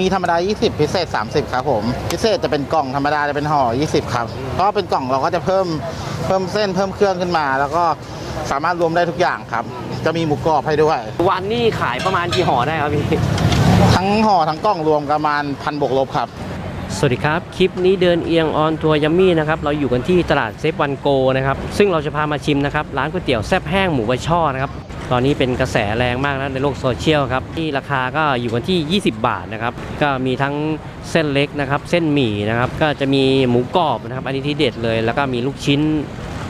มีธรรมดา 20 พิเศษ 30 ครับผม พิเศษจะเป็นกล่องธรรมดาจะเป็นห่อ 20 ครับก็เป็นกล่องเราก็จะเพิ่มเพิ่มเส้นเพิ่มเครื่องขึ้นมา แล้วก็สามารถรวมได้ทุกอย่างครับ จะมีหมูกรอบให้ด้วย วันนี้ขายประมาณกี่ห่อได้ครับพี่ ทั้งห่อทั้งกล่องรวมประมาณพันบวกลบครับ สวัสดีครับ คลิปนี้เดินเอียงออนทัวร์ยัมมี่นะครับ เราอยู่กันที่ตลาดเซฟวันโกนะครับ ซึ่งเราจะพามาชิมนะครับ ร้านก๋วยเตี๋ยวแซ่บแห้งหมูใบช่อนะครับ ตอนนี้เป็นกระแสแรงมากนะในโลกโซเชียลครับที่ราคาก็อยู่กันที่ 20 บาทนะครับก็มีทั้งเส้นเล็กนะครับ เส้นหมี่นะครับก็จะมีหมูกรอบนะครับ อันนี้ที่เด็ดเลย แล้วก็มีลูกชิ้น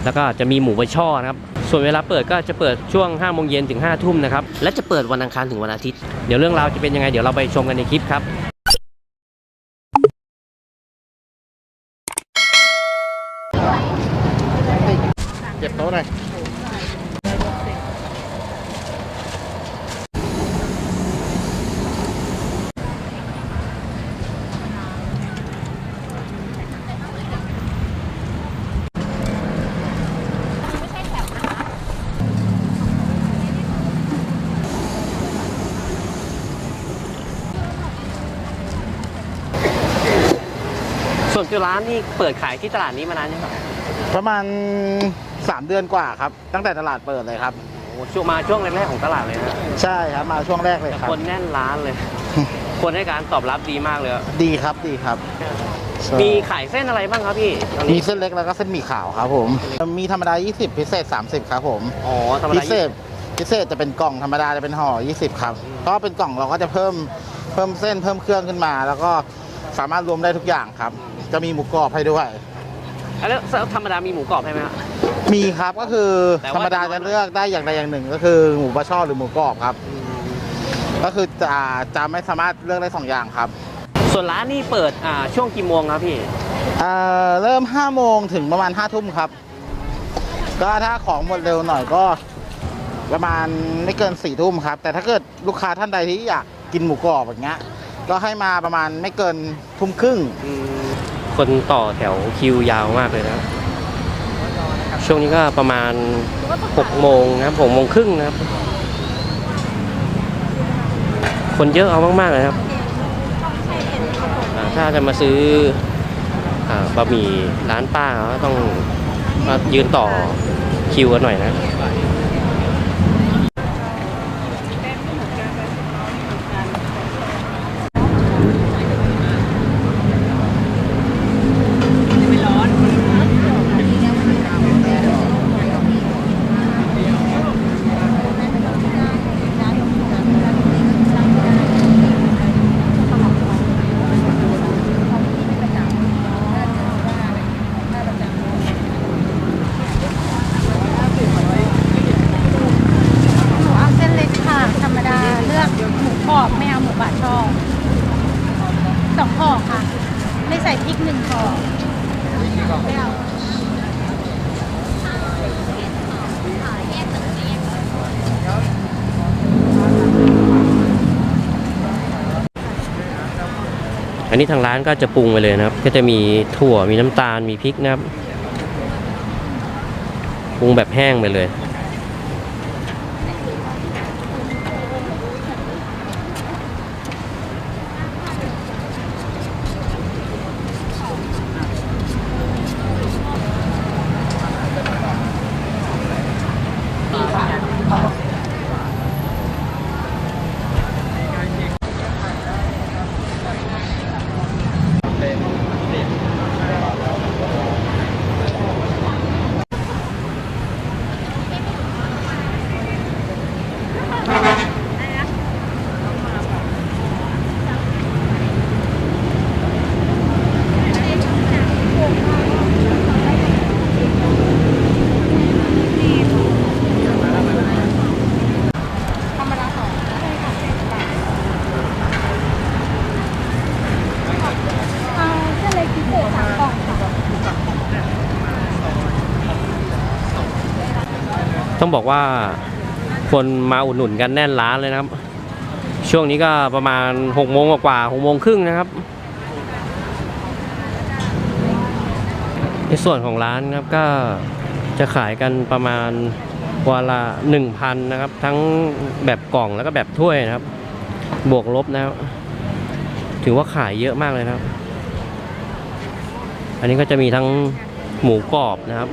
แล้วก็จะมีหมูใบช่อนะครับส่วนเวลาเปิดก็จะเปิดช่วง5โมงเย็นถึง5ทุ่มนะครับและจะเปิดวันอังคารถึงวันอาทิตย์เดี๋ยวเรื่องราวจะเป็นยังไงเดี๋ยวเราไปชมกันในคลิปครับเก็บโต๊ะหน่อย ส่วนตัวร้านนี่เปิดขายที่ตลาดนี้มานานยังครับประมาณ 3 เดือนกว่าครับ ตั้งแต่ตลาดเปิดเลยครับ โอ้ช่วงมาช่วงแรกๆของตลาดเลยนะใช่ครับมาช่วงแรกเลยครับคนแน่นร้านเลย คนให้การตอบรับดีมากเลยอะดีครับดีครับ มีขายเส้นอะไรบ้างครับพี่ตอนมีนี้เส้นเล็กแล้วก็เส้นหมี่ขาวครับผม มีธรรมดา 20 พิเศษ 30 ครับผม อ๋อธรรมพิดาเศษพิเศษจะเป็นกล่องธรรมดาจะเป็นห่อ 20 ครับก็เป็นกล่องเราก็จะเพิ่มเพิ่มเส้นเพิ่มเครื่องขึ้นมา แล้วก็สามารถรวมได้ทุกอย่างครับ จะมีหมูกรอบให้ด้วย แล้วธรรมดามีหมูกรอบใช่ไหมครับ มีครับก็คือแต่ว่าธรรมดาจะเลือกได้อย่างใดอย่างหนึ่ง ก็คือหมูปลาช่อหรือหมูกรอบครับ ก็คือจะจะไม่สามารถเลือกได้สองอย่างครับส่วนร้านนี่เปิดอ่าช่วงกี่โมงครับพี่ เอ่อเริ่ม5โมงถึงประมาณ5ทุ่มครับ ก็ถ้าของหมดเร็วหน่อยก็ ประมาณไม่เกิน4ี่ทุ่มครับ แต่ถ้าเกิดลูกค้าท่านใดที่อยากกินหมูกรอบอย่างเงี้ยก็ให้มาประมาณไม่เกินทุ่มครึ่ง คนต่อแถวคิวยาวมากเลยนะครับ ช่วงนี้ก็ประมาณ6โมงนะครับ6โมงครึ่งนะครับ คนเยอะเอามากๆเลยครับอ่าถ้าจะมาซื้ออ่าบะหมี่ร้านป้าก็ต้องมายืนต่อคิวกันหน่อยนะ หนูเอาเส้นเล็กค่ะ ธรรมดาเลือกหมูกรอบไม่เอาหมูบาดช่อสองห่อค่ะ ไม่ใส่พริกหนึ่งห่อไม่เอา อันนี้ทางร้านก็จะปรุงไปเลยนะครับ ก็จะมีถั่วมีน้ำตาลมีพริกนะครับปรุงแบบแห้งไปเลย เอาเส้นเล็กพิเศษสามกล่องค่ะ ต้องบอกว่าคนมาอุดหนุนกันแน่นร้านเลยนะครับ ช่วงนี้ก็ประมาณ6โมงกว่า6โมงครึ่งนะครับ ในส่วนของร้านครับก็จะขายกันประมาณวันละ1,000นะครับ ทั้งแบบกล่องแล้วก็แบบถ้วยนะครับ บวกลบนะครับถถือว่าขายเยอะมากเลยนะครับ อันนี้ก็จะมีทั้งหมูกรอบนะครับ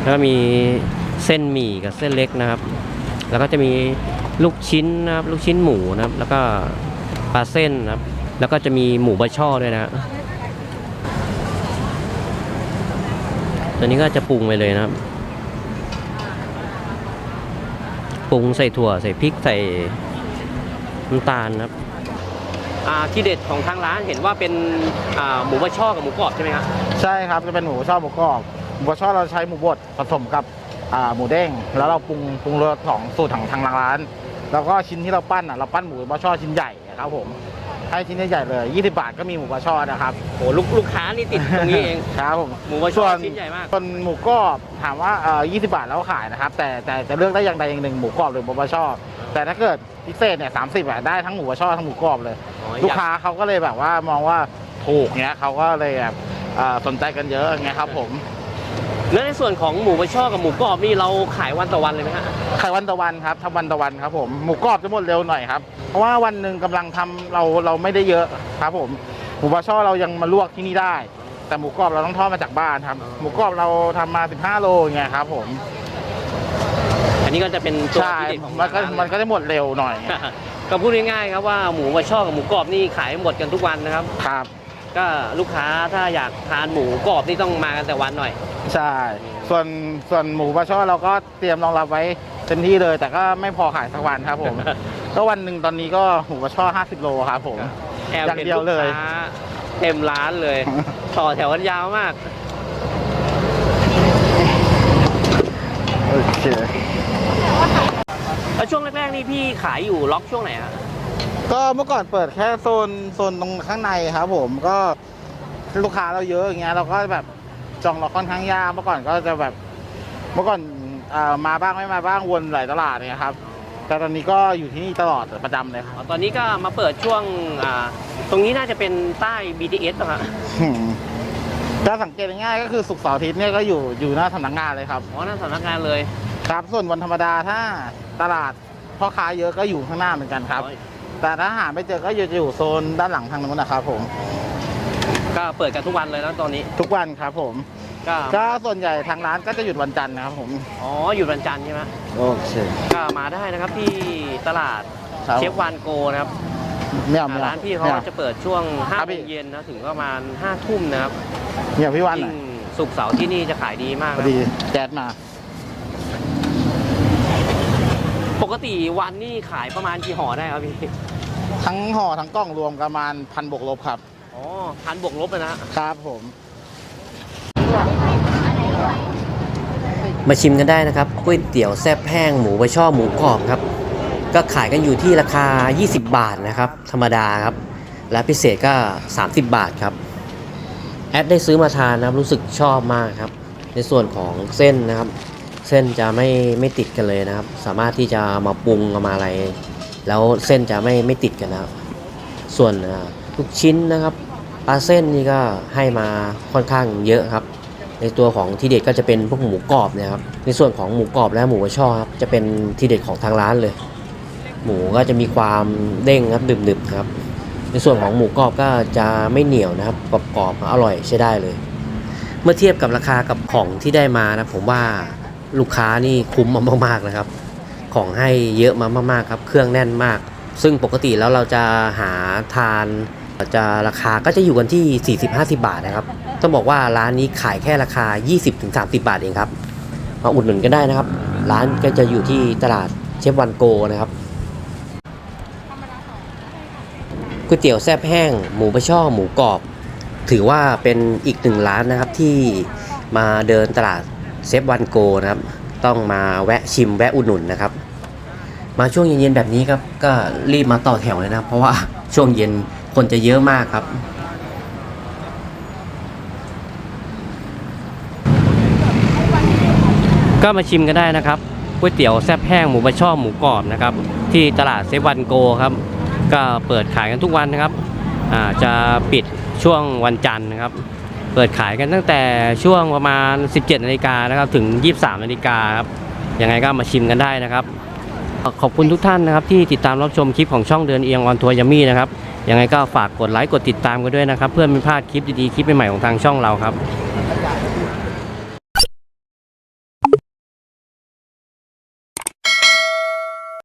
แล้วก็มี เส้นหมี่กับเส้นเล็กนะครับ แล้วก็จะมีลูกชิ้นนะครับลูกชิ้นหมูนะครับ แล้วก็ปลาเส้นนะครับ แล้วก็จะมีหมูบะช่อด้วยนะตัวนี้ก็จะปรุงไปเลยนะครับปรุงใส่ถั่วใส่พริกใส่น้ำตาลนะครับอาที่เด็ดของทางร้านเห็นว่าเป็นอาหมูบะช่อกับหมูกรอบใช่ไหมครับใช่ครับจะเป็นหมูช่อหมูกรอบหมูช่อเราใช้หมูบดผสมกับ หมูเด้งแล้วเราปรุงปรุงรสของสูตรของทางร้าน แล้วก็ชิ้นที่เราปั้นอะเราปั้นหมูบะช่อชิ้นใหญ่ครับผมให้ชิ้นใหญ่ๆเลย20 บาทก็มีหมูบะช่อนะครับโอ้ลูกลูกค้านี่ติดตรงนี้เองครับผมหมูบะช่อส่วนชิ้นใหญ่มากส่วนหมูกรอบถามว่าเอ่อ20 บาทแล้วขายนะครับ แต่แต่จะเลือกได้อย่างใดอย่างหนึ่งหมูกรอบหรือหมูบะช่อแต่ถ้าเกิดพิเศษเนี่ย30บาทได้ทั้งหมูบะช่อทั้งหมูกรอบเลยอ๋อลูกอยากค้าเขาก็เลยแบบว่ามองว่าถูกเงี้ยเขาก็เลยแบบเอ่อสนใจกันเยอะเงี้ยครับผม แล้วในส่วนของหมูบะช่อกับหมูกรอบนี่เราขายวันต่อวันเลยไหมฮะขายวันต่อวันครับทำวันต่อวันครับผมหมูกรอบจะหมดเร็วหน่อยครับ เพราะว่าวันหนึ่งกำลังทำเราเราไม่ได้เยอะครับผมหมูบะช่อเรายังมาลวกที่นี่ได้ แต่หมูกรอบเราต้องทอดมาจากบ้านครับ หมูกรอบเราทำมา 15 โลอย่างเงี้ยครับผมอันนี้ก็จะเป็นตัวใช่ที่เด็ดของมันก็ร้านเลย มันก็จะหมดเร็วหน่อย ก็พูดง่ายๆครับว่าหมูบะช่อกับหมูกรอบนี่ขายหมดกันทุกวันนะครับ ครับ ก็ลูกค้าถ้าอยากทานหมูกรอบนี่ต้องมากันแต่วันหน่อย ใช่ ส่วนส่วนหมูบะช่อเราก็เตรียมรองรับไว้เต็มที่เลย แต่ก็ไม่พอขายสักวันครับผม ก็วันหนึ่งตอนนี้ก็หมูบะช่อ 50 โลครับผมแอบอย่างเห็นเดียวลูกเลยค้าเต็มร้านเลย ต่อแถวกันยาวมาก โอเค แล้วช่วงแรกๆนี่พี่ขายอยู่ล็อกช่วงไหนฮะ ก็เมื่อก่อนเปิดแค่โซนโซนตรงข้างในครับ ผมก็ลูกค้าเราเยอะอย่างเงี้ยเราก็แบบจองเราค่อนข้างยากเมื่อก่อนก็จะแบบเมื่อก่อนอ่ามาบ้างไม่มาบ้างวนหลายตลาดเนี่ยครับ แต่ตอนนี้ก็อยู่ที่นี่ตลอดประจำเลยครับ อ๋อตอนนี้ก็มาเปิดช่วงอ่าตรงนี้น่าจะเป็นใต้ BTS ป่ะฮะอืมถ้าสังเกตง่ายๆก็คือสุกร์เสาร์อาทิตย์เนี่ยก็อยู่อยู่หน้าสำนักงานเลยครับอ๋อนั่นสำนักงานเลยครับส่วนวันธรรมดาถ้าตลาดพ่อค้าเยอะก็อยู่ข้างหน้าเหมือนกันครับ อ๋อ แต่ถ้าหาไม่เจอก็อยู่อยู่โซนด้านหลังทางนู้นนะครับผม ก็เปิดกันทุกวันเลยแล้วตอนนี้ ทุกวันครับผม ก็ก็ส่วนใหญ่ทางร้านก็จะหยุดวันจันทร์นะครับผม อ๋ออยู่วันจันทร์ใช่ไหมโอเคก็มาได้นะครับที่ตลาดครับเชฟวานโกนะครับไม่เอาไม่อ่าเอาร้านพี่เขาไม่เอาจะเปิดช่วงครั5บโมพี่งเย็นนะถึงประมาณ5ทุ่มนะครับเนี่ยพี่วันยิ่น่ะงสุกร์เสาร์ที่นี่จะขายดีมากพอนะดีแจ๊ดมา ปกติวันนี่ขายประมาณกี่ห่อได้ครับพี่ ทั้งห่อทั้งกล้องรวมประมาณพันบวกลบครับ อ๋อพันบวกลบเลยนะครับผม มาชิมกันได้นะครับก๋วยเตี๋ยวแซ่บแห้งหมูบะช่อหมูกรอบครับ ก็ขายกันอยู่ที่ราคา 20 บาทนะครับ ธรรมดาครับ และพิเศษก็ 30 บาทครับ แอดได้ซื้อมาทานนะครับรู้สึกชอบมากครับ ในส่วนของเส้นนะครับ เส้นจะไม่ไม่ติดกันเลยนะครับ สามารถที่จะมาปรุงเอามาอะไร แล้วเส้นจะไม่ไม่ติดกันนะครับส่วนอ่าลูกชิ้นนะครับปลาเส้นนี่ก็ให้มาค่อนข้างเยอะครับ ในตัวของที่เด็ดก็จะเป็นพวกหมูกรอบนะครับ ในส่วนของหมูกรอบและหมูกระช่อครับจะเป็นที่เด็ดของทางร้านเลย หมูก็จะมีความเด้งครับดึบๆครับ ในส่วนของหมูกรอบก็จะไม่เหนียวนะครับกรอบๆอร่อยใช้ได้เลย เมื่อเทียบกับราคากับของที่ได้มานะผมว่าลูกค้านี่คุ้มมากๆนะครับ ของให้เยอะมามากๆครับ เครื่องแน่นมาก ซึ่งปกติแล้วเราจะหาทานจะราคาก็จะอยู่กันที่ 40-50 บาทนะครับ ต้องบอกว่าร้านนี้ขายแค่ราคา 20-30 บาทเองครับ มาอุดหนุนกันได้นะครับ ร้านก็จะอยู่ที่ตลาดเชฟวันโกนะครับก๋วยเตี๋ยวแซ่บแห้ง หมูบะช่อหมูกรอบ ถือว่าเป็นอีกหนึ่งร้านนะครับที่มาเดินตลาดเซฟวันโกนะครับ ต้องมาแวะชิมแวะอุดหนุนนะครับ มาช่วงเย็นๆแบบนี้ครับก็รีบมาต่อแถวเลยนะ เพราะว่าช่วงเย็นคนจะเยอะมากครับก็มาชิมกันได้นะครับก๋วยเตี๋ยวแซ่บแห้งหมูบะช่อหมูกรอบนะครับ ที่ตลาดเซวันโกครับ ก็เปิดขายกันทุกวันนะครับจะปิดช่วงวันจันทร์นะครับ เปิดขายกันตั้งแต่ช่วงประมาณ 17นาฬิกานะครับถึง 23นาฬิกาครับยังไงก็มาชิมกันได้นะครับ ขอบคุณทุกท่านนะครับที่ติดตามรับชมคลิปของช่องเดินเอียงออนทัวร์ยามี่นะครับยังไงก็ฝากกดไลค์กดติดตามกันด้วยนะครับ เพื่อไม่พลาดคลิปดีๆคลิปใหม่ๆของทางช่องเราครับ